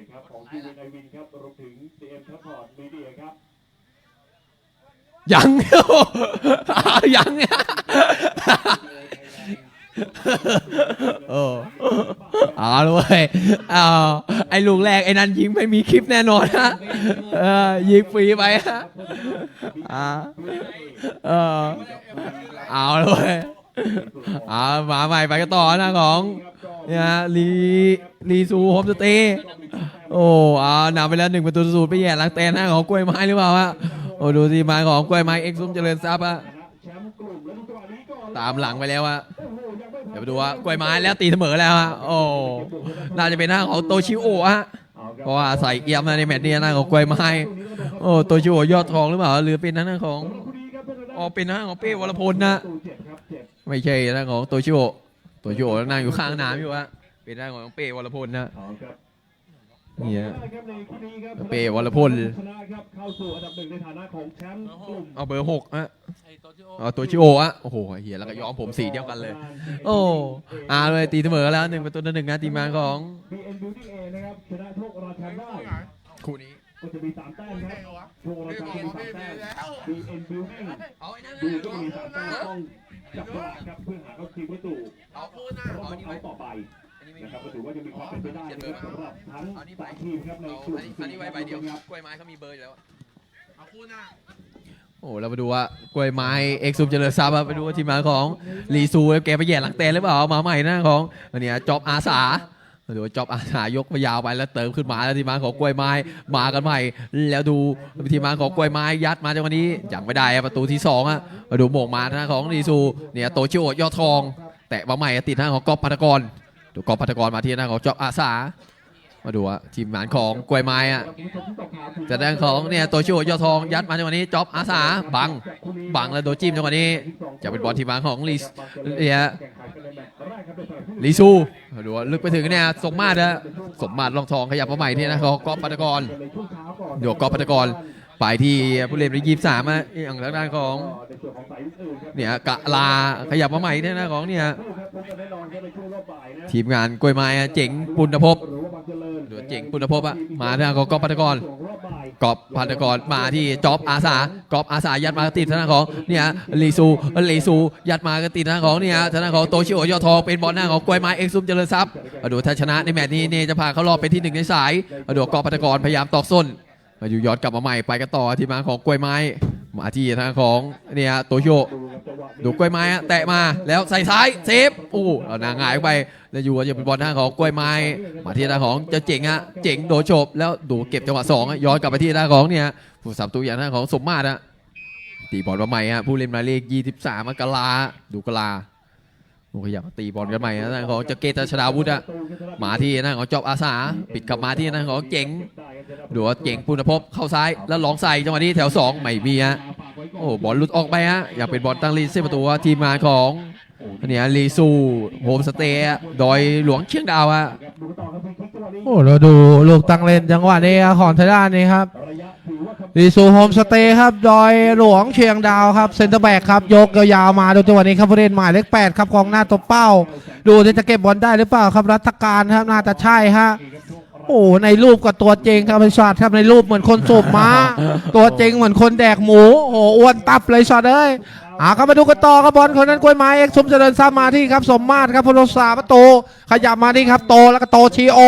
ตครับของทีวีไอวินครับรวมถึง CM ทัพพอร์ตมีเดียครับยัง ยังโอ้เอาเลยเอาไอ้ลูกแรกไอ้นั่นยิงไม่มีคลิปแน่นอนฮะเออยิงฟรีไปฮะอ่าเออเอาเลย อามาใหม่ไปกันต่อนะของเนี่ยฮะลีลีซูโฮมสเตย์โอ้เอานำไปแล้วหนึ่งประตูศูนย์ไปแย่หลังเตนหน้าของกล้วยไม้หรือเปล่าฮะโอ้ดูทีมาของกล้วยไม้เอ็กซ์ซุ้มเจริญทรัพย์ฮะตามหลังไปแล้วอะเดี๋ยวไปดูว่ากล้วยไม้แล้วตีเสมอแล้วฮะโอ้น่าจะเป็นหน้าของโตชิโอฮะเพราะว่าใส่เกียมในแมตช์นี้หน้าของกล้วยไม้โอ้โตชิโอยอดทองหรือเปล่าหรือเป็นหน้าของอ๋อเป็นหน้าของเป้วรพลนะ ไม่ใช่หน้าของโตชิโอะโตชิโอะนั่งอยู่ข้างน้ำอยู่ฮะเป็นหน้าของเป้วรพลนะเอาครับนี่ฮะครับในคู่นี้ครับเป้วรพลชนะครับเข้าสู่อันดับหนึ่งในฐานะของแชมป์กลุ่มเอาเบอร์หกฮะเอาโตชิโอะฮะโอ้โหเฮียแล้วก็ย้อมผมสีเดียวกันเลย โอ้อาเลยตีเสมอแล้วหนึ่งประตูต่อหนึ่งนะทีมงานของบีเอ็นบิวตี้เอนะครับชนะโชคราชันได้คู่นี้ก็จะมีสามแต้มครับโชคราชันจะมีสามแต้มบีเอ็นบิวตี้เอาไอ้นั่นดูก็มีสามแต้มต้อง จับตลาดครับเพื่อหาเข้าทีมประตูเอาพูดนะรอบเอาต่อไปนะครับก็ถือว่าจะมีความเป็นไปได้นะครับสำหรับทั้งสามทีมครับในกลุ่มอันนี้ไว้ใบเดียวครับกล้วยไม้เขามีเบอร์อยู่แล้วเอาคู่หน้าโอ้เรามาดูว่ากล้วยไม้เอ็กซ์ซูมเจริญทรัพย์ครับไปดูว่าทีมงานของลีซูแกไปแย่หลังเตนหรือเปล่ามาใหม่หน้าของอันเนี้ยจ็อบอาสา มาดูว่าจอบอาสายกไปยาวไปแล้วเติมขึ้นมาแล้วทีมงานของกล้วยไม้มากันใหม่ แล้วดูทีมงานของกล้วยไม้ยัดมาจังหวะนี้ยังไม่ได้ประตูที่สองอะมาดูโหม่งมาหน้าของดีซูเนี่ยโตชิโอยอดทอง แตะมาใหม่ติดหน้าของกอบพัตกรดูกอบพัตกรมาที่หน้าของจอบอาสา มาดูว่าทีมงานของกล้วยไม้อะจะด้ของเนี่ยตัวชิวยอดทองยัดมาในวันนี้จ็อบอาสาบังบังแล้วโดนจิ้มในวันนี้ จะเป็นบอลทีมงานของลีสเนี่ยลีซูมาดูว่าลึกไปถึงเนี่ยสมมาตรนะสมมาตรลองทองขยับมาใหม่ที่นะของกอล์ฟพัตกรเดี๋ยวกอล์ฟพัตกรไปที่ผู้เล่นในยี่สามอะอย่างทางด้านของเนี่ยกะลาขยับมาใหม่ที่นะของเนี่ย ทีมงานกล้วยไม้อะเจ๋งปุณภพหรือว่าเจ๋งปุณภพอะมาทางของกอล์ฟพัตกรกอบพันธกรมาที่จ็อบอาสากอบอาสายัดมากติดทางด้านของเนี่ยลีซูลีซูยัดมากติดทางด้านของเนี่ยทางด้านของโตชิโอยอดทองเป็นบอลหน้าของกล้วยไม้เอ็กซ์ซุมเจริญทรัพย์มาดูถ้าชนะในแมตช์นี้เนี่ยจะพาเข้ารอบเป็นที่หนึ่งในสายมาดูกอบพันธกรพยายามตอกส้นมาอยู่ย้อนกลับมาใหม่ไปกันต่อที่มาของกล้วยไม้ มาที่ทางของเนี่ยโตโอดูกล้วยไม้อะแตะมาแล้วใส่ซ้ายเซฟโอ้เอาหนางหงายไปแล้วอยู่จะเป็นบอลทางของกล้วยไม้ มาที่ทางของจ้าเจ๋งอะเจ๋งโดนโฉบแล้วดูเก็บจังหวะสองย้อนกลับไปที่ทางของเนี่ยผู้สับตัวอย่างทางของสมมาตรอะตีบอลมาใหม่ฮะผู้เล่นหมายเลข23มกราดูกลาดูขยับตีบอลกันใหม่นะทาของเจเกตชดาวุฒิอะมาที่ทาของจอบอาสา ปิดกลับมาที่ทาของเจ๋งดูว่าเจ๋งปุณภพเข้าซ้ายแล้วลองใส่จังหวะนี้แถวสองไม่มีฮะ อ้บอลหลุดออกไปฮะอยากเป็นบอลตั้งลีเส้นประตูว่าทีมงานของเนี่ยลีซูโฮมสเตย์ดอยหลวงเชียงดาวอะโอ้เราดูลูกตั้งเล่นจังหวะนี้ครับของทางด้านนี้ครับรีซูโฮมสเตย์ครับดอยหลวงเชียงดาวครับเซนเตอร์แบ็กครับยกยาวๆมาดูจังหวะนี้ครับผู้เล่นหมายเลขแปดครับกองหน้าตัวเป้า ดูจะเก็บบอลได้หรือเปล่าครับรัตการครับน่าจะใช่ฮะ โอ้ในรูปกับตัวจริงครับเป็นช็อตครับในรูปเหมือนคนสูบม้าตัวจริงเหมือนคนแดกหมูโอ้โหอ้วนตับเลยช็อตเอ้ย อ่าครับมาดูกันต่อครับบอลคนนั้นกล้วยไม้เอ็กซ์สมเจริญทรามาที่ครับสมมาตรครับพลศาประตูขยับมาที่ครับโตแล้วก็โตชีโอ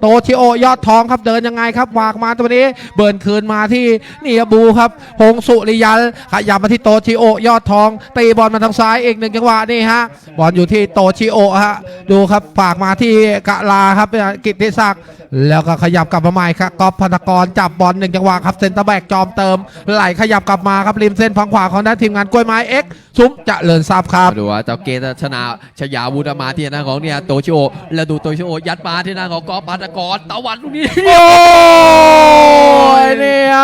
โตชีโอยอดทองครับเดินยังไงครับวากมาตัวนี้ เบิร์นคืนมาที่นี่บูครับพงสุริยัลขยับมาที่โตชีโอยอดทองตีบอลมาทางซ้ายอีกหนึ่งจังหวะนี่ฮะบอลอยู่ที่โตชีโอฮะดูครับฝากมาที่กะลาครับกิติศักดิ์แล้วก็ขยับกลับมาใหม่ครับกอล์ฟพันกรจับบอลหนึ่งจังหวะครับเซนเตอร์แบ็กจอมเติมไหลขยับกลับมาครับริมเส้นฝั่งขวาของด้านทีมงานกล้วยไม้เอ็กซ์ซุ้มเจริญทรัพย์ครับมาดูว่าเจ้าเกตชนะชยาวุธมาที่หน้าของเนี่ยโตชิโอแล้วดูโตชิโอยัดมาที่หน้าของกอล์ฟปาตกรตะวันลูกนี้โอ้ยเนี่ย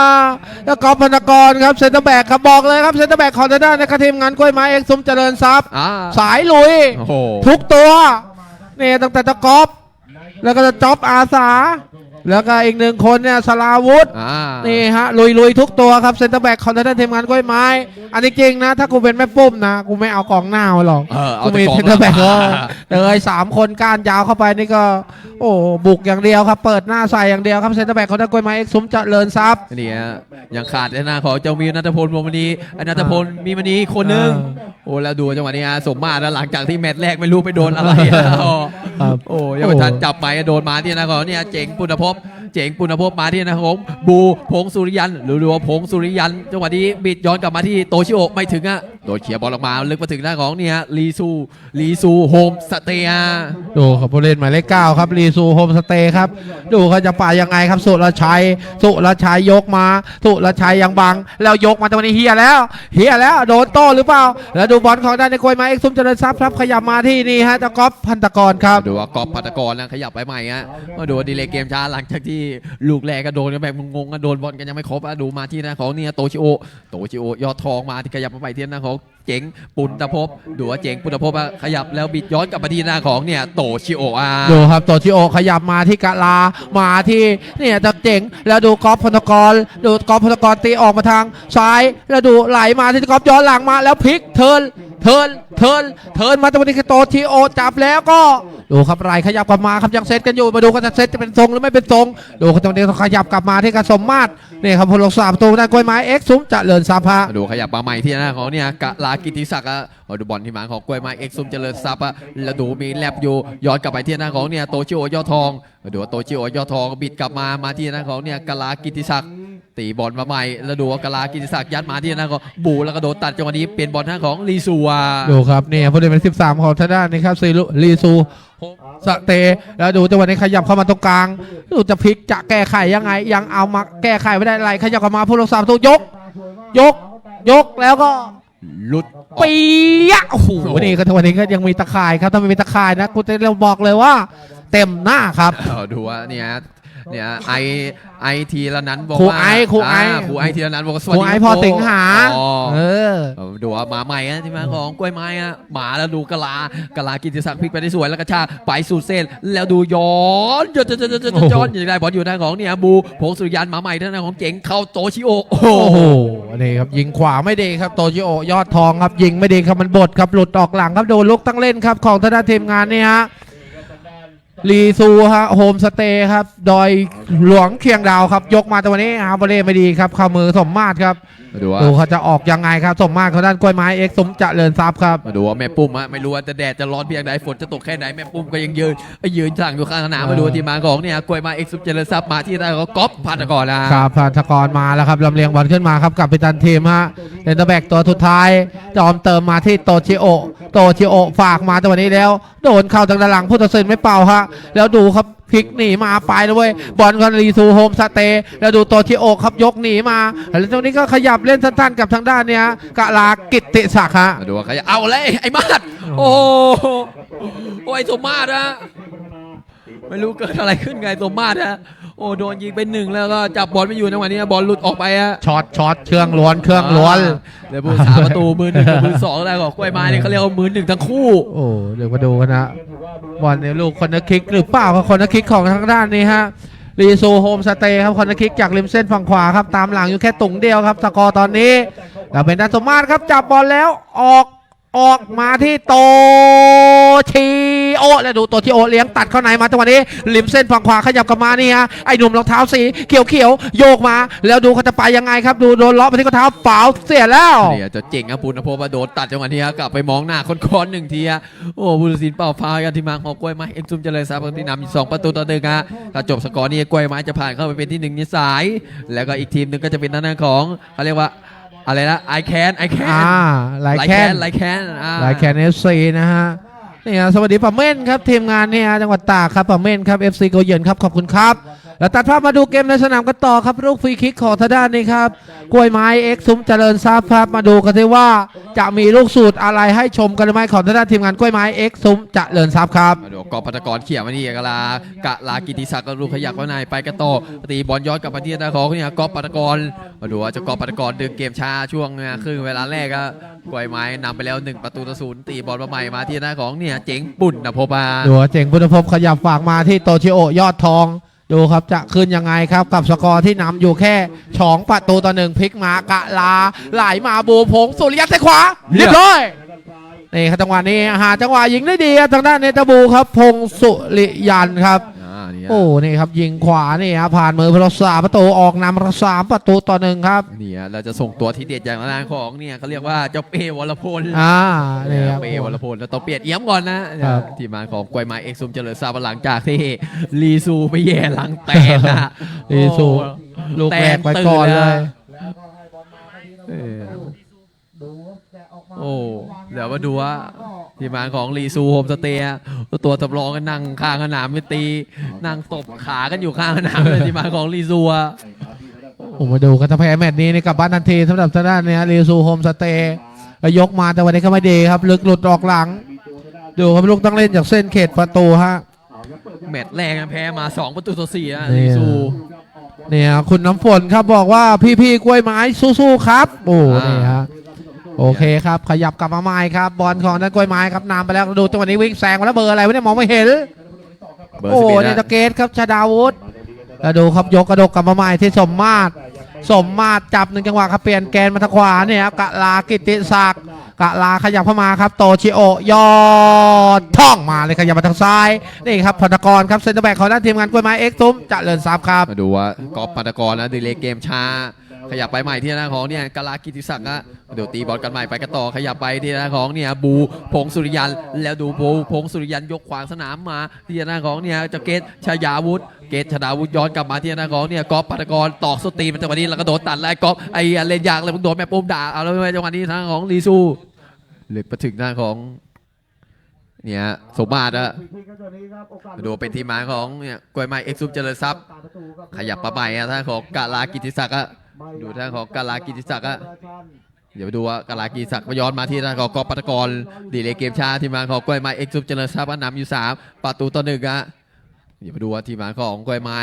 แล้วกอล์ฟพนกรครับเซนเตอร์แบ็กครับบอกเลยครับเซนเตอร์แบ็กของทางด้านนะครับทีมงานกล้วยไม้เอ็กซ์ซุ้มเจริญทรัพย์อ่าสายลุยโอ้โหทุกตัวเนี่ยตั้งแต่ตะกอล์ฟแล้วก็จะจ็อบอาสา แล้วก็อีกหนึ่งคนเนี่ยสลาวุธอ่านี่ฮะลุยลุยทุกตัวครับเซนเตอร์แบ็กของทางด้านทีมงานกล้วยไม้ อันจริงๆนะ ถ้ากูเป็นแม่ปุ้มนะ กูไม่เอากองหน้ามาหรอกเออเอากูแต่มีกองเซนเตอร์แบ็กหก็น้าเตยสามคนก้านยาวเข้าไปนี่ก็ โอ้บุกอย่างเดียวครับ เปิดหน้าใส่อย่างเดียวครับเซนเตอร์แบ็กเขาได้กล้วยไม้เอ็กซ์ซุ้มเจริญทรัพย์นี่ฮะยังขาดในหน้าของเจ้ามีนัทพลวงมณีไอ้นัทพลมีมณีอีกคนนึงอ่าโอ้แล้วดูจังหวะนี้ฮะสมมาตรนะหลังจากที่แมตช์แรกไม่รู้ไปโดนอะไรอะครับ โอ้ยังไม่ทันจับไปโดนมาที่นะของเนี่ยเจ๋งปุณภพเจ๋งปุณภพมาที่หนะของบูพงสุริยันหรือว่าพงสุริยันจังหวะนี้บิดย้อนกลับมาที่โตชิโอะไม่ถึงอะโดนเขียร์บอลออกมาลึกมาถึงหน้าของเนี่ยลีซูลีซูโฮมสเตย์ดูครับผู้เล่นหมายเลขเก้าครับรีซูโฮมสเตย์ครับดูเขาจะป่ายังไงครับสุรชัยสุรชัยยกมาสุรชัยยังบัง แล้วยกมาตรงนี้เฮียแล้วเฮียแล้วโดนโต้หรือเปล่า แล้วดูบอลของด้านในกล้วยไม้เอ็กซ์ซุ้มเจริญทรัพย์ครับขยับมาที่นี่ฮะตะก๊อฟพันตะกรครับดูว่ากอบพัตกรนะขยับไปใหม่ฮะมาดูว่าดีเลยเกมช้าหลังจากที่ลูกแรกก็โดนกันแบบงงๆก็โดนบอลกันยังไม่ครบอะดูมาที่หน้าของเนี่ยโตชิโอโตชิโอยอดทองมาที่ขยับมาใหม่ที่หน้าของเจ๋งปุณตภพดูว่าเจ๋งปุณตภพอะขยับแล้วบิดย้อนกลับมาที่หน้าของเนี่ยโตชิโออะดูครับโตชิโอขยับมาที่กะลามาที่เนี่ยตะเจ๋งแล้วดูกอล์ฟพลกรดูกอล์ฟพลกรตีออกมาทางซ้ายแล้วดูไหลมาที่กอล์ฟย้อนหลังมาแล้วพลิกเทิร์น เทิร์นเทิร์นเทิร์นมาตรงนี้คือโตชิโอจับแล้วก็ดูครับไหลขยับกลับมาครับยังเซตกันอยู่มาดูกันจะเซตจะเป็นทรงหรือไม่เป็นทรงดูครับตรงนี้ขยับกลับมาที่กระสมมาตรนี่ครับพลกษาประตูด้านกล้วยไม้เอ็กซ์ซุ้มเจริญทรัพะมาดูขยับมาใหม่ที่หน้าของเนี่ยกะลากิติศักดิ์อะดูบอลที่หมาของกล้วยไม้เอ็กซ์ซุมเจริญทรัพย์อะแล้วดูมีแลบอยู่ย้อนกลับไปที่หน้าของเนี่ยโตชิโอยอดทองดูว่าโตชิโอยอดทองบิดกลับมามาที่หน้าของเนี่ยกะลากิติศักดิ์ ตีบอลมาใหม่แล้วดูว่ากะลากิติศักดิ์ยัดมาที่หน้าของบูแล้วก็โดนตัดจังหวะนี้เป็นบอลทางของลีซัวดูครับเนี่ยผู้เล่นเป็น13 ของทางด้านนี้ครับซีรุลีซูโฮมสเตย์แล้วดูจังหวะนี้ขยับเข้ามาตรงกลางดูจะพลิกจะแก้ไขยังไง ยังเอามาแก้ไขไม่ได้อะไรขยับกลับมาผู้รักษาประตูยก ยก ยกแล้วก็หลุดออกปียะโอ้โหนี่ก็ทุกวันนี้ก็ยังมีตะข่ายครับถ้าไม่มีตะข่ายนะกูจะบอกเลยว่า เต็มหน้าครับเอาดูว่าเนี่ย เนี่ยไอไอทีละนั้นบอกครูว่าไอครูไอาครูไอทีละนั้นบอกว่าสควัสรูดีไอครับพอโค้ชสิงหา อ๋อเออเอาดูว่าหมาใหม่อะที่มาของกล้วยไม้อะหมาแล้วดูกะลากะลากิติศักดิ์พลิกไปได้สวยแล้วกระชากไปสู่เส้นแล้วดูย้อนย้อนย้อนย้อนย้อนย้อนอย่างไรบอลอยู่ด้านของเนี่ยบูพงสุริยันหมาใหม่ด้านของเจ๋งเข้าโตชิโอโอ้โหโอ้โหนี่ครับยิงขวาไม่ดีครับโตจิโอยอดทองครับยิงไม่ดีครับมันบดครับหลุดออกหลังครับโดนลุกตั้งเล่นครับของทางด้านทีมงานนี่ฮะ ลีซูฮะโฮมสเตย์ครับ ดอยหลวงเคียงดาวครับ ยกมาแต่วันนี้ฮาร์บเล่ไม่ดีครับเข้ามือสมมาตรครับมาดูว่าดูเขาจะออกยังไงครับ สมมาตรเขาด้านกล้วยไม้เอ็กซ์สมเจริญทรัพย์ครับมาดูว่าแม่ปุ้มอะไม่รู้ว่าจะแดดจะร้อนเพียงใดฝนจะตกแค่ไหนแม่ปุ้มก็ยังยืนยืนสั่งอยู่ข้างสนามมาดูว่าทีมงานของเนี่ยกล้วยไม้เอ็กซ์ซุปเจริญทรัพย์มาที่ด้านของก๊อฟพันธกรนะครับพาธกรมาแล้วครับลำเลียงบอลขึ้นมาครับกับปิตันทีมฮะเดนเตอร์แบ็กตัวสุดท้าย จอมเติมมาที่โตชิโอโตชิโอฝากมาแต่วันนี้แล้ว โดนเข้าทางด้านหลังผู้ตัดสินไม่เป่าฮะแล้วดูครับพลิกหนีมาไปเลยเว้ยบอลคอนรีซูโฮมสเตย์แล้วดูโตชิโอครับยกหนีมาแล้วตรงนี้ก็ขยับเล่นสั้นๆกับทางด้านเนี้ยกะลากิตติศักดิ์ฮะมาดูว่าขยับเอาเลยไอ้มาดโอ้โหไอ้สมมาตรนะไม่รู้เกิดอะไรขึ้นไงสมมาตรฮะ อ้โดนยิงไปหนึ่งแล้วก็จับบอลไม่อยู่ในวันนี้บอลหลุดออกไปอะช็อตช็อตเครื่องล้วนเครื่องล้วนเดี๋ยวผู้สาประตูมือหนึ่งกับมือสองแล้วก็กล้วยไม้เนี่ยเขาเรียกว่ามือหนึ่งทั้งคู่ โอ้เดี๋ยวมาดูกันนะบอลเนี่ยลูกคอนเนอร์คิกหรือเปล่าครับคอนเนอร์คิกของทางด้านนี้ฮะรีซูโฮมสเตย์ครับคอนเนอร์คิกจากริมเส้นฝั่งขวาครับตามหลังอยู่แค่ตุงเดียวครับสกอร์ตอนนี้แล้วเป็นดันสมมาตรครับจับบอลแล้วออก ออกมาที่โตชิโอแล้วดูโตชิโอเลี้ยงตัดเข้าในมาจังหวะนี้ริมเส้นฝั่งขวาขยับกลับมานี่ฮะไอ้หนุ่มรองเท้าสีเขียวเขียวๆโยกมา แล้วดูเขาจะไปยังไงครับ ดูโดนล้อไปที่ข้อเท้าฝาเสียแล้วเนี่ยจะเจ๋งครับปุณพงศ์มาโดนตัดจังหวะนี้ฮะกลับไปมองหน้าค้อนๆหนึ่งทีฮะโอ้บุรุษินเป่าฟาวกันที่มาของกล้วยไม้เอ็มซุมเจริญทรัพย์ที่นำสองประตูต่อหนึ่งฮะถ้าจบสกอร์นี้กล้วยไม้จะผ่านเข้าไปเป็นที่หนึ่งในสาย แล้วก็อีกทีมหนึ่งก็จะเป็นทางด้าของเขาเรียกว่า อะไรนะไอแคนไอแคนอ่าหลายแคนไลแคนอ่าหลายแคนเอฟซีนะฮะนี่ฮะสวัสดีปาเม่นครับทีมงานเนี่ยจังหวัดตากครับปาเม่นครับ FC โกเยินครับขอบคุณครับ แล้วตัดภาพมาดูเกมในสนามกันต่อครับลูกฟรีคิกของทางด้านนี้ครับกล้วยไม้เอ็กซ์ซุ้มเจริญทรัพย์ครับมาดูกันสิว่าจะมีลูกสูตรอะไรให้ชมกันหรือไม่ของทางด้านทีมงานกล้วยไม้เอ็กซ์ซุ้มเจริญทรัพย์ครับมาดูกอบพัตกรเขี่ยมานี่กะลากะลากิติศักดิ์ก็ลูกขยักเข้าในไปกันต่อตีบอลย้อนกลับมาที่หน้าของเนี่ยกอบพัตกรมาดูว่าจะกอบพัตกรดึงเกมช้าช่วงเนี่ยครึ่งเวลาแรกก็กล้วยไม้นำไปแล้วหนึ่งประตูต่อศูนย์ตีบอลมาใหม่มาที่หน้าของเนี่ยเจ๋งปุ่นนะพบาดูว่าเจ๋งพุทธภพขยับฝากมาที่โตชิโอยอดทอง ดูครับจะขึ้นยังไงครับกับสกอร์ที่นำอยู่แค่สองประตูต่อหนึ่งพลิกมากะลา ไหลมาบูพงศ์สุริยันใส่ขวาเรียบร้อยนี่ครับจังหวะนี้หาจังหวะยิงได้ดีครับทางด้านเนตาบูครับ พงศ์สุริยันครับอ่านี่ฮะ โอ้นี่ครับยิงขวานี่ครับผ่านมือพลสาประตูออกนำสามประตูต่อหนึ่งครับนี่ฮะเราจะส่งตัวที่เด็ดอย่างละนานของเนี่ยเขาเรียกว่าเจ้าเป้วรพลอ่านี่ครับเป้วรพลแล้วต้องเปลี่ยนเอี้ยมก่อนนะครับทีมงานของกวยไม้เอ็กซุมเจริญทราบหลังจากที่ลีซูไปแย่หลังแตกนะลีซูลูกแรกไปก่อนเลยเออ โอ้เดี๋ยวมาดูว่าทีมงานของลีซูโฮมสเตย์อะตัวสำรองกันนั่งข้างสนามไม่ตีนั่งตบขากันอยู่ข้างสนามเลยทีมงานของลีซูอะผมมาดูกันถ้าแพ้แมตช์นี้นี่กลับบ้านทันทีสำหรับทางด้านเนี้ยรีซูโฮมสเตย์ยกมาแต่วันนี้ก็ไม่ดีครับ ลึกหลุดออกหลัง ดูครับลูกต้องเล่นจากเส้นเขตประตูฮะแมตช์แรกอะแพ้มา 2 ประตูต่อ4อะเนี่ยลีซูเนี่ยคุณน้ำฝนครับบอกว่าพี่ๆกล้วยไม้สู้ๆครับ โอ้นี่ฮะ โอเคครับ ขยับกลับมาใหม่ครับ บอลของด้านกล้วยไม้ครับนำไปแล้วดูจังหวะนี้วิ่งแซงมาแล้วเบอร์อะไรวะเนี่ยมองไม่เห็น เบอร์โอ้สิบเอ็ดเนี่ยนะตะเกตครับชาดาวุฒิแล้วดูครับยกกระดกกลับมาใหม่ที่สมมาตร สมมาตรจับหนึ่งจังหวะครับเปลี่ยนแกนมาทางขวาเนี่ยครับกะลากิติศักดิ์กะลาขยับเข้ามาครับ โตชิโอยอดท่องมาเลยขยับมาทางซ้ายนี่ครับพนกรครับเซนเตอร์แบ็กของด้านทีมงานกล้วยไม้เอ็กซ์ตุ้มเจริญทรัพย์ครับ มาดูว่ากอล์ฟปัตกรนะดีเลยเกมช้า ขยับไปใหม่ที่หน้าของเนี่ยกาลากิติศักดิ์อะ เดี๋ยวตีบอลกันใหม่ไปกันต่อขยับไปที่หน้าของเนี่ยบูพงศ์สุริยันแล้วดูบูพงศ์สุริยันยกขวางสนามมาที่หน้าของเนี่ยเจะเกตชายาวุธเกตชนาวุธย้อนกลับมาที่หน้าของเนี่ยกอล์ฟปัตกรตอกสตรีมันจังหวะนี้แล้วก็โดนตัดแล้วไอ้กอล์ฟไอ้เล่นยากเลยมึงโดนแม่ปุ้มด่าเอาแล้วไม่จังหวะนี้ทางของลีซูหลุดมาถึงหน้าของเนี่ยสมมาตรอะดูเป็นทีมงานของเนี่ยกล้วยไม้เอ็กซ์ซุปเจริญทรัพย์ขยับมาใหม่อะท่านของกาลากิติศักดิ์อะดูท่านของกาลากิติศักดิ์อะ เดี๋ยวไปดูว่ากาลากิติศักดิ์ย้อนมาที่ท่านของกอปัตกรดีเลยเกมชาทีมงานของกล้วยไม้เอ็กซ์ซุปเจริญทรัพย์นำอยู่3ประตูต่อหนึ่งอะเดี๋ยวไปดูว่าทีมงานของกล้วยไม้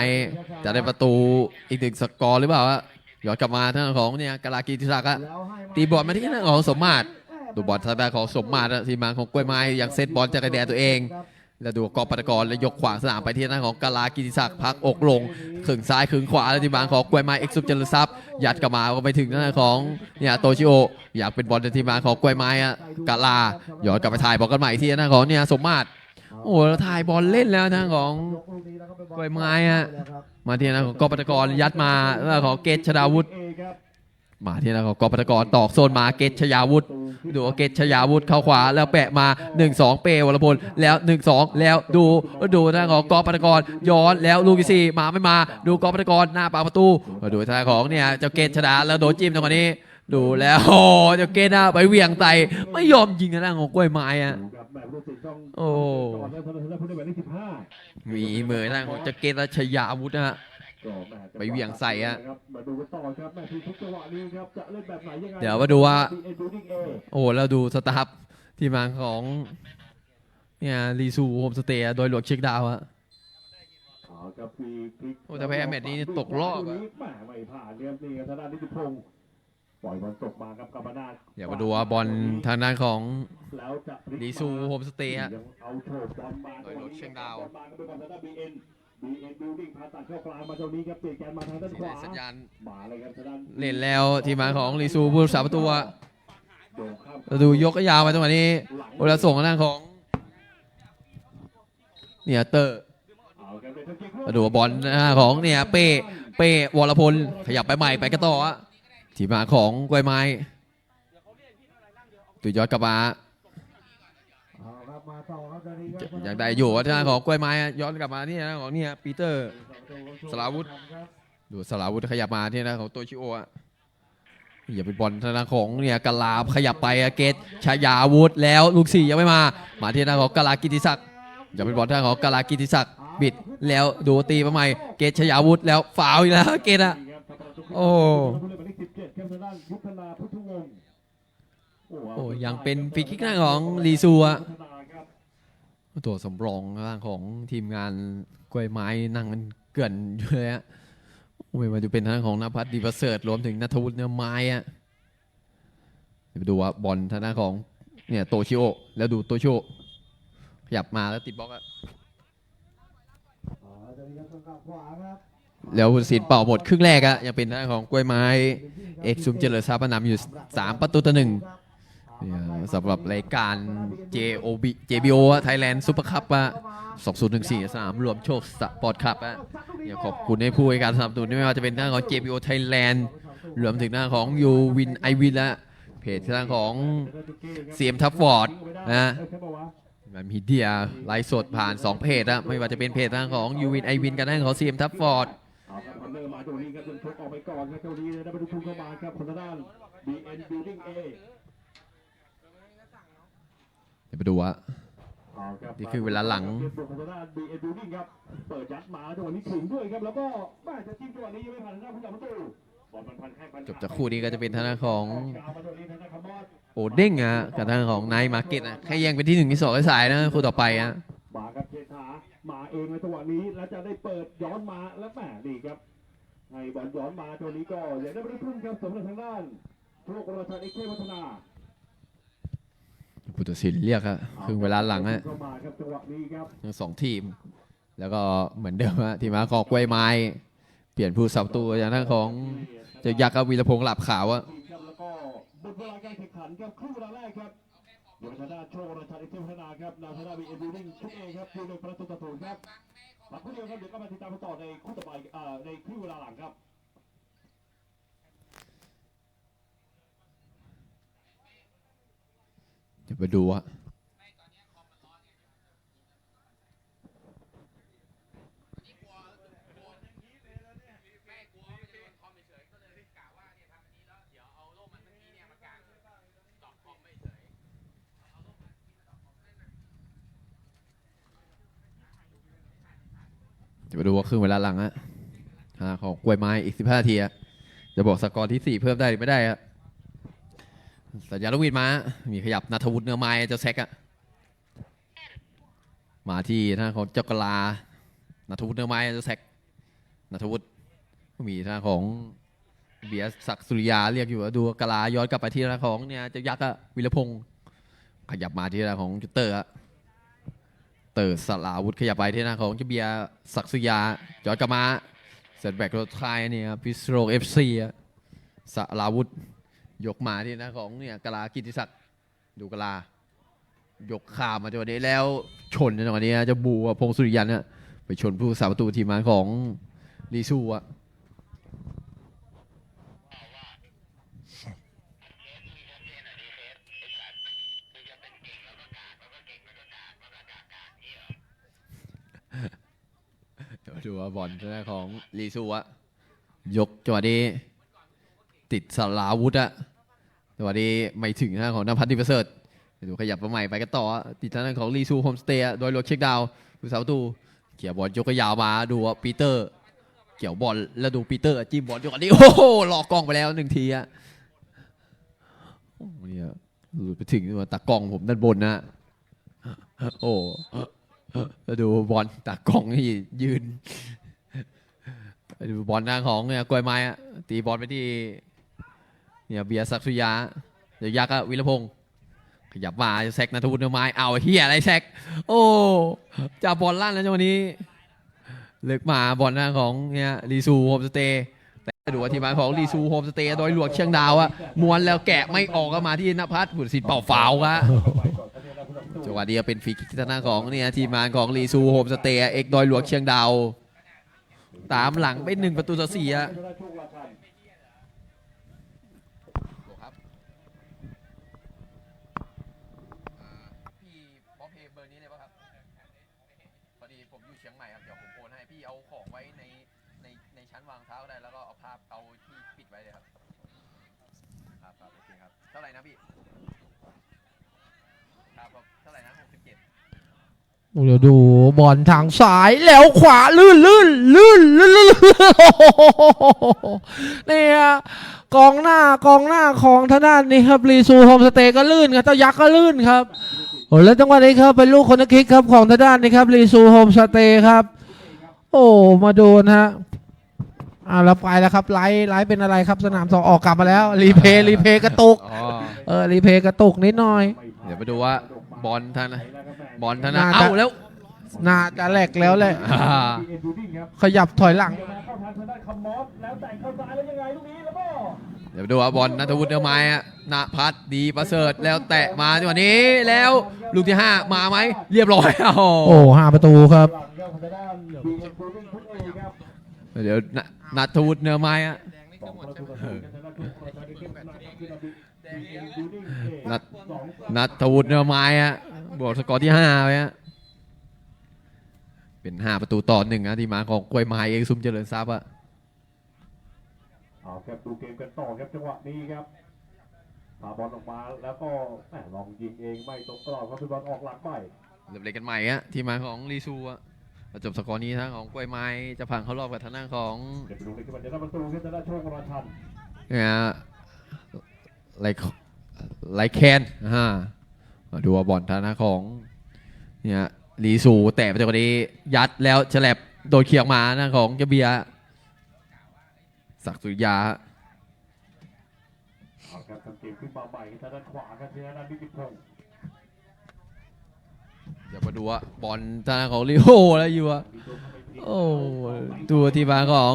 จะได้ประตูอีกหนึ่งสกอร์หรือเปล่าอะย้อนกลับมาทานของเนี่ยกาลากิติศักดิ์ตีบอลมาที่ท่านของสมมาตรดูบอลทางด้านของสมมาตรอะทีมงานของกล้วยไม้ยังเซตบอลจากกระแดนตัวเอง แล้วดูกอปัตกรแล้วยกขวางสนามไปที่หน้าของกาลากิติศักดิ์พักอกลงขึงซ้ายขึงขวาแล้วที่บางของกวยไม้เอ็กซ์ซุปเจริญทรัพย์ยัดกลับมาก็ไปถึงหน้าของเนี่ยโตชิโออยากเป็นบอลในทีมงานของกวยไม้อะกาลาย้อนกลับไปถ่ายบอลกันใหม่ที่หน้าของเนี่ยสมมาตรโอ้โหแล้วถ่ายบอลเล่นแล้วทางของกวยไม้อะมาที่หน้าของกอปัตกรยัดมาหน้าของเกตชดาวุฒิ มาที่หน้านของกอปัตกรตอกโซนมาเกตชยาวุฒิดูเกตชยาวุธเข้าขวาแล้วแปะมา 1-2 เปวรพลแล้ว 1-2 แล้วดูดูทางของกอปัตกรย้อนแล้วลูกที่สี่มาไม่มา ดูกอปัตกรหน้าปากประตูมาดูทางของเนี่ยเจ้าเกตชดาแล้วโดนจิ้มจังหวะนี้ ดูแล้วโอ้เจ้าเกตอะไปเหวี่ยงไตไม่ยอมยิงทางของกล้วยไม้อะโอ้มีมือทางของเจ้าเกตและชยาวุธนะฮะ ไปเหวี่ยงใส่อะมาดูกันต่อครับแม่ทีทุกจังหวะนี้ครับจะเล่นแบบไหนยังไงเดี๋ยวมาดูว่า BN Building A โอ้แล้วดูสตาฟที่มาของเนี่ยรีซูโฮมสเตย์โดยหลวงเช็คดาวอะเอาครับฟรีคลิกโอ้แต่แพ้แมตช์นี้ตกรอบอะแหม่ไม่ผ่านครับนี่ครับทางด้านนิติพงศ์ปล่อยบอลตกมาครับกรรมนาถเดี๋ยวมาดูว่าบอลทางด้านของแล้วจะพลิกลีซูโฮมสเตย์ฮะยังเอาโฉบบอลมาโดยรถเชียงดาว บอลมาก็เป็นบอลทางด้าน BN BN Building ผ่าตัดเข้ากลางมาตรงนี้ครับเปลี่ยนแกนมาทางด้านขวาสัญญาณมาเลยครับทางด้านเล่นแล้วทีมงานของลีซูผู้รักษาประตูอะโด่งข้ามเราดูยกก็ยาวมาจังวะนี้โอล้วส่งทางด้านของเนี่ยเตอร์เอาครับเป็นทางเกมาดูบอลหน้าของเนี่ยเป้เป้วรพลขยับไปใหม่ไปกันต่อทีมงานของกล้วยไม้ตุยยอดกลับมาครับมาต่อครับตอนนี้ครับ ยังได้อยู่ว่าทางของกล้วยไม้ย้อนกลับมาที่ทาของเนี่ยปีเตอร์สลาวุธดูสลาวุธขยับมาที่ทาของโตชิโออะอย่าเป็นบอลทางด้าของเนี่ยกลาขยับไปอเกตชายาวุธแล้วลูกสี่ยังไม่มา มาที่ทางของกลากิติศักดิ์อย่าเป็นบอลทางของกลากิติศักดิ์บิดแล้วดูตีมาใหม่เกตชายาวุธแล้วฟาวอีกแล้วเกตอะโอ้ผู้เล่นหมายเลข17ครับทางด้างศ์โอ้ยังเป็นฟรีคิกหน้าของลีซูอะพัฒนาครับ ตัวสำรองร่างของทีมงานกล้วยไม้นั่งกันเกลื่อนอยู่เลยฮะไม่ว่าจะเป็นทางของนภัสดีประเสริฐรวมถึงนัทวุฒิเนื้อไม้อะเดี๋ยวไปดูว่าบอลทางด้านของเนี่ยโตชิโอแล้วดูโตชิโอขยับมาแล้วติดบล็อกอะแล้วสินเป่าหมดครึ่งแรกอะยังเป็นทางของกล้วยไม้ เอกซุมเจริญทรัพย์นำอยู่ 3 ประตูต่อหนึ่ง เนี่ยสำหรับรายการ JOB JBO ไทยแลนด์ซุปเปอร์คัพอะ2014 สนามรวมโชคสปอร์ตคัพอะอยากขอบคุณให้ผู้ให้การสนับสนุนไม่ว่าจะเป็นทาของ JBO Thailand รวมถึงทาของ u Win I Win และเพจทางของ CM Top Ward นะมันมีเดียไลฟ์สดผ่าน 2 เพจอะไม่ว่าจะเป็นเพจทางของ u Win I Win กับทางของ CM Top Ward เอาครับคอนเนอร์มาตรงนี้ครับจนชกออกไปก่อนครับเจ้านี้เลยได้ประตูพุ่งเข้ามาครับคนละด้าน BN Building A เดี๋ยวไปดูว่าเอาครับนี่คือเวลาหลังเกมบุกของทางด้าน BN Building ครับเปิดยัดมาจังหวะนี้ถึงด้วยครับแล้วก็แม่จะจิ้มจังหวะนี้ยังไม่ผ่านทางด้านผู้จับประตูบอลมันพันแข้งพันขาจบจากคู่นี้ก็จะเป็นทางด้านของกาวมาตรงนี้ทางด้านคาร์บอนโอเด้งอะกับทางของไนท์มาร์เก็ตอะแค่แย่งเป็นที่หนึ่งที่สองที่สายนะคู่ต่อไปอะมาครับเชษฐามาเองในจังหวะนี้แล้วจะได้เปิดย้อนมาแล้วแหมดีครับให้บอลย้อนมาตัวนี้ก็ยังได้ประตูพุ่งครับสำหรับทางด้านโชคราชาเอกเทวัฒนา ผู้ตัดสินเรียกอะครึ่งเวลาหลังอะเข้ามาครับทั้งสองทีม แล้วก็เหมือนเดิมอะทีมมาของกล้วยไม้ เปลี่ยนผู้สับตัวอย่างทางของเจะยักษ์กับวีรพงษ์หลับขาวอะทีมครับแล้วก็หมดเวลาการแข่งขันครับครึ่งเวลาแรกครับโดยทางด้านโชคราชาเอกเทวัฒนาครับนำทางด้านบีเอ็นบูริงชุดเอครับทีมโดยประตูต่อศูนย์ครับหลังคู่เดียวครับเดี๋ยวก็มาติดตามต่อในคู่ต่อไปในครึ่งเวลาหลังครับ เดี๋ยวไปดูอะเดี๋ยวไปดูว่าครึ่งเวลาหลังอะทาของกล้วยไม้อีก15นาทีอะจะบอกสกอร์ที่4เพิ่มได้หรือไม่ได้อะ สัญญาณลูกวินมา มีขยับนัทวุฒิเนื้อไม้เจ้าแซกอะมาที่ทาของเจ้ากลานัทวุฒิเนื้อไม้เจ้าแซกนัทวุฒิมีทาของเบียศักดิ์สุริยาเรียกอยู่ว่าดูกลาย้อนกลับไปที่ทาของเนี่ยเจ้ายักษ์อะวิรพงศ์ขยับมาที่ทาของจุเตอร์อะเตอร์สลาวุธขยับไปที่ทาของเจ้าเบียศักดิ์สุริยาย้อนกลับมาเซตแบ็กรถไทยเนี่ยพิสโรเอฟซีอะสลาวุธ ยกมาที่นะของเนี่ยกะลากิติศักดิ์ดูกะลายกข้ามมาจังหวะนี้แล้วชนในจังหวะนี้จะบูอะพงศ์สุริยันเนี่ยไปชนผู้สาประตูทีมงานของลีซูอะดูว่าบอลทางด้าของลีซูอะยกจังหวะนี้ ติดสลาวุธอะแต่วันนี้ไม่ถึงทางของนภัทรดิประเสริฐดูขยับมาใหม่ไปกันต่อ ติดทางด้านของลีซูโฮมสเตย์โดยโรเช็คดาวน์ผู้สาวตูเกี่ยวบอลยกกระยาวมาดูว่าปีเตอร์ เกี่ยวบอลแล้วดูปีเตอร์จิ้มบอลยู่กันนี้โอ้โหหลอกกล้องไปแล้วหนึ่งทีอะโอ้โหเนี่ยหลุดไปถึงตัวตากล้องผมด้านบนนะโอ้แล้วดูบอลตากล้องนี่ยืนดูบอลหน้าของเนี่ยกล้วยไม้อะตีบอลไปที่ เนี่ยเบียร์ศักสุยา เดี๋ยวยักษ์อะวิรพงศ์ขยับมาแซกนัทวุฒิเนื้อไม้เอาเฮียอะไรแซกโอ้จับบอลลั่นแล้วจังวะนี้เลือกมาบอลหน้าของเนี่ยรีซูโฮมสเตย์แต่ดูว่าทีมงานของรีซูโฮมสเตย์โดยหลวงเชียงดาวอะม้วนแล้วแกะไม่ออกก็มาที่นภัสบุตรศิลป์เป่าฟาวครับจังหวะนี้เป็นฟรีคิกที่ทางด้านของเนี่ยทีมงานของรีซูโฮมสเตย์เอกดอยหลวงเชียงดาว ตามหลังไปหนึ่งประตูต่อสี่อะ ทางด้านโชคราชัน ครับพี่บอเพย์เบอร์นี้เลยป่ะครับพอดีผมอยู่เชียงใหม่ครับเดี๋ยวผมโอนให้พี่เอาของไว้ในในในชั้นวางเท้าก็ได้แล้วก็เอาภาพเอาที่ปิดไว้เลยครับ ครับโอเคครับเท่าไหร่นะพี่ครับครับเท่าไหร่นะหกสิบเจ็ดเดี๋ยวดูบอลทางซ้ายแล้วขวาลื่นลื่นลื่นลื่นลื่นโอ้โหเนี่ยกองหน้ากองหน้าของทางด้านนี้ครับรีซูโฮมสเตย์ก็ลื่นครับเจ้ายักษ์ก็ลื่นครับโอ้แล้วจังหวะนี้ครับเป็นลูกคนนักคิกครับของทางด้านนี้ครับรีซูโฮมสเตย์ครับ โอ้มาโดนฮะ อ่าแล้วไปแล้วครับไลท์ไลท์เป็นอะไรครับสนามสองออกกลับมาแล้ว รีเพย์รีเพย์กระตุกอ๋อเออรีเพย์กระตุกนิดหน่อย เดี๋ยวมาดูว่าบอลท่านนะบอลธนาน่าจะ เอ้าแล้ว น่าจะแหลกแล้วแหละอ่าเอ็นดูดิ้งครับขยับถอยหลัง เข้าทางทางด้านคำมอสแล้วแต่งเข้าซ้ายแล้วยังไงลูกนี้แล้วก็เดี๋ยวดูว่าบอลนัทวุฒิเนื้อไม้อะนาพัฒน์ดีประเสริฐแล้วแตะมาจังหวะนี้แล้วลูกที่ 5 มาไหมเรียบร้อยโอ้โหโอ้ห้าประตูครับ หลังครับทางด้านบีเอ็นดูดิ้งทุกเอครับ เดี๋ยวนะนัทวุฒิเนื้อไม้อะสองประตูต่อศูนย์ครับทางด้านทุกประตูที่เข้มข้นนะครับคือบีเอ็นดูดิ้งเอนัทสองนัทวุฒิเนื้อไม้อะบวกสกอร์ที่5ไปฮะเป็น5ประตูต่อหนึ่งนะที่มาของกล้วยไม้เองซุมเจริญทรัพย์อะเอาครับดูเกมกันต่อครับจังหวะนี้ครับพาบอลออกมาแล้วก็แหมลองยิงเองไม่ตรงกรอบครับพี่บอลออกหลังไปเริ่มเล่นกันใหม่ฮะที่มาของลีซูอะ จบสกอร์นี้ทางของกล้วยไม้จะผ่านเข้ารอบกับทางด้านของเดี๋ยวไปดูในกระบวนการประตูครับทางด้านโชคราชันเนี่ยฮะไลค์ไลค์แคนอ่ามาดูว่าบอลทางด้านของเนี่ยลีซูแต่ประตูนี้ยัดแล้วฉลับโดนเขียงมาหน้าของเจาเบียร์ศักดิ์สุริยาฮะเอาครับทำเกมขึ้นมาใหม่ทางด้านขวาครับทางด้านนิติพงศ์เดี๋ ยวมาดูว่าบอลทางด้านของลิโอแล้วอยู่อะมีตัวเข้าโอ้ตัวที่มาของ